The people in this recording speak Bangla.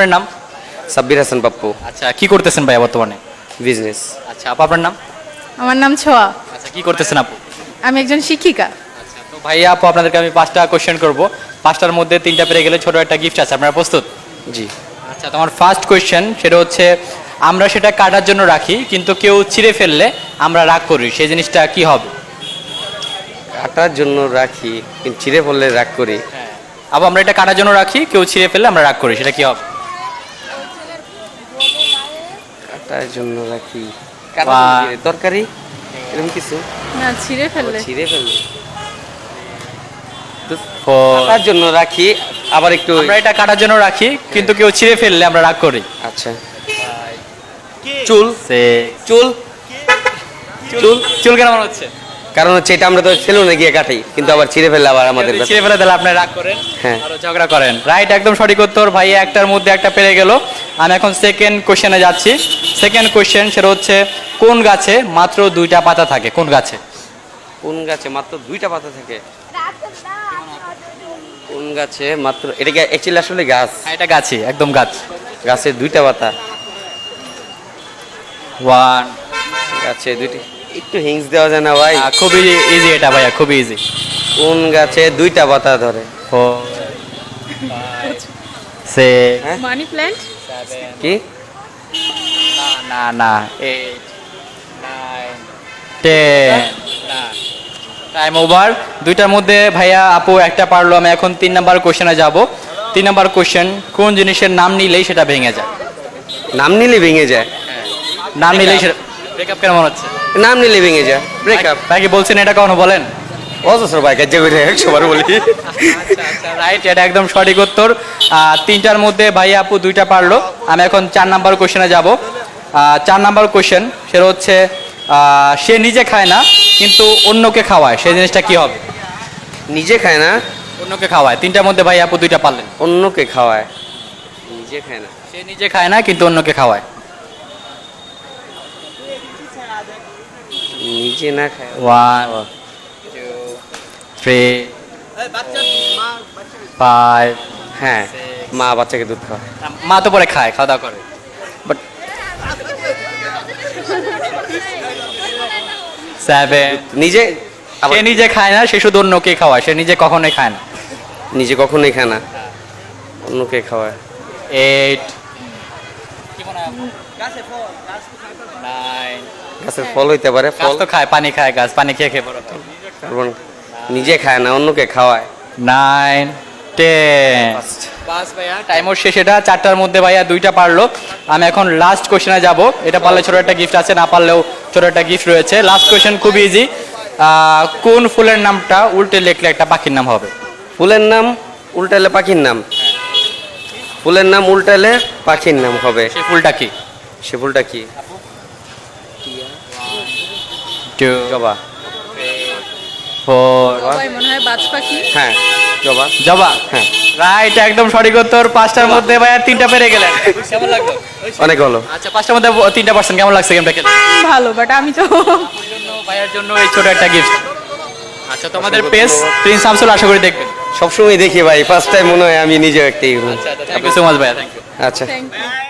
আপনার নাম? সাব্বির হাসান পাপ্পু। আচ্ছা কি করতেছেন ভাইয়া বর্তমানে? বিজনেস আচ্ছা আপু আপনার নাম? আমার নাম ছোয়া। আচ্ছা কি করতেছেন আপু? আমি একজন শিক্ষিকা। আচ্ছা তো ভাইয়া আপু আপনাদেরকে আমি পাঁচটা কোশ্চেন করব। পাঁচটার মধ্যে তিনটা পেরে গেলে ছোট একটা গিফট আছে আপনারা প্রস্তুত? জি। আচ্ছা তোমার ফার্স্ট কোয়েশ্চেন সেটা হচ্ছে আমরা সেটা কাটার জন্য রাখি কিন্তু কেউ ছিঁড়ে ফেললে আমরা রাগ করি সেই জিনিসটা কি হবে? কাটার জন্য রাখি কিন্তু ছিঁড়ে ফেললে রাগ করি। হ্যাঁ। আবার আমরা এটা কাটার জন্য রাখি কেউ ছিঁড়ে ফেললে আমরা রাগ করি সেটা কি হবে? কাটার জন্য রাখি তরকারি এরকম কিছু? না ছিঁড়ে ফেললে ছিঁড়ে ফেললে কাটার জন্য রাখি আবার একটু আমরা এটা কাটার জন্য রাখি কিন্তু কেউ ছিঁড়ে ফেললে আমরা রাগ করি। আচ্ছা। চুল? সে চুল? চুল? চুল কেন মনে হচ্ছে কারণ হচ্ছে এটা আমরা তো সেলুনে গিয়ে কাটি কিন্তু আবার ছিঁড়ে ফেললে আবার আমাদের ছিঁড়ে ফেলে তাহলে আপনি রাগ করেন হ্যাঁ। ঝগড়া করেন। রাইট একদম সঠিক উত্তর। ভাইয়া একটার মধ্যে একটা পেরে গেল। আমি এখন সেকেন্ড কোশ্চেনে যাচ্ছি। সেকেন্ড কোশ্চেন সেটা হচ্ছে কোন গাছে মাত্র দুইটা পাতা থাকে? কোন গাছে? কোন গাছে মাত্র দুইটা পাতা থাকে? কোন গাছে মাত্র এটা কি অ্যাকচুয়ালি আসলে গাছ? হ্যাঁ, এটা গাছে একদম গাছ। গাছে দুইটা পাতা। ওয়ান গাছে দুইটি একটু হিংস দেওয়া যায় না ভাই? খুবই ইজি এটা ভাইয়া খুবই ইজি কোন গাছে দুইটা পাতা ধরে? ফোর সিক্স হ্যাঁ? Money plant? কি? না না eight nine ten time over দুইটার মধ্যে ভাইয়া আপু একটা পারল আমি এখন তিন নাম্বার কোশ্চেনে যাব। তিন নাম্বার কোশ্চেন কোন জিনিসের নাম নিলেই সেটা ভেঙে যায়? নাম নিলে ভেঙে যায়? নাম নিলেই সেটা ব্রেকআপ কেন মনে হচ্ছে? নাম নিলে ভেঙে যায়। ব্রেকআপ ভাই কি বলছেন এটা কখনো বলেন? অজস্র ভাই কাজে করে একশো বার বলি। রাইট এটা একদম সঠিক উত্তর। তিনটার মধ্যে ভাইয়া আপু দুইটা পারল। আমি এখন চার নাম্বার কোশ্চেনে যাব। চার নাম্বার কোশ্চেন সেটা হচ্ছে সে নিজে খায় না কিন্তু অন্যকে খাওয়ায়। সেই জিনিসটা কি হবে? নিজে খায় না? অন্যকে খাওয়ায়। তিনটার মধ্যে ভাই আপু দুইটা পারলেন। অন্যকে খাওয়ায়। নিজে খায় না। সে নিজে খায় না কিন্তু অন্যকে খাওয়ায়। নিজে না খায়? ওয়ান থ্রি ফাইভ হ্যাঁ মা বাচ্চাকে দুধ খাওয়ায় মা তো পরে খায় খাওয়া দাওয়া করে। But seven. নিজে সে নিজে খায় না সে শুধু অন্যকে খাওয়ায় সে নিজে কখনোই খায় না। নিজে কখনোই খায় না অন্যকে খাওয়ায়। এইট নাইন গাছের ফল হইতে পারে ফল তো খায় পানি খায় গাছ পানি খেয়ে খেয়ে বড় হয়। কার্বন নিজে খায় না অন্যকে খাওয়ায়। নাইন টেন পাঁচ ভাইয়া টাইমও শেষ এটা চারটার মধ্যে ভাইয়া দুইটা পারল। আমি এখন লাস্ট কোশ্চেনে যাব। এটা পারলে ছোট একটা গিফট আছে না পারলেও ছোট একটা গিফট রয়েছে। লাস্ট কোশ্চেন খুব ইজি কোন ফুলের নামটা উল্টে লিখলে একটা পাখির নাম হবে? ফুলের নাম উল্টালে পাখির নাম। ফুলের নাম উল্টালে পাখির নাম হবে। সেই ফুলটা কি? সে ফুলটা কি? টু জবা। ফোর সবাই মনে হয় বাজ পাখি। হ্যাঁ জবা। জবা? হ্যাঁ। রাইট একদম সঠিক উত্তর। পাঁচটার মধ্যে ভাইয়া তিনটা পেরে গেলেন। কেমন লাগল? অনেক ভালো। আচ্ছা পাঁচটার মধ্যে তিনটা পার্সেন্ট কেমন লাগছে গেমটা খেলে ভালো বাট আমি তো জন্য জন্য এই ছোট একটা গিফট আচ্ছা তোমাদের পেজ প্রিন্স শামসুল আশা করি দেখবেন। সবসময় দেখি ভাই ফার্স্ট টাইম মনে হয় আমি নিজেও একটাই আচ্ছা থ্যাংক ইউ সো মাচ ভাইয়া থ্যাংক ইউ আচ্ছা। Thank you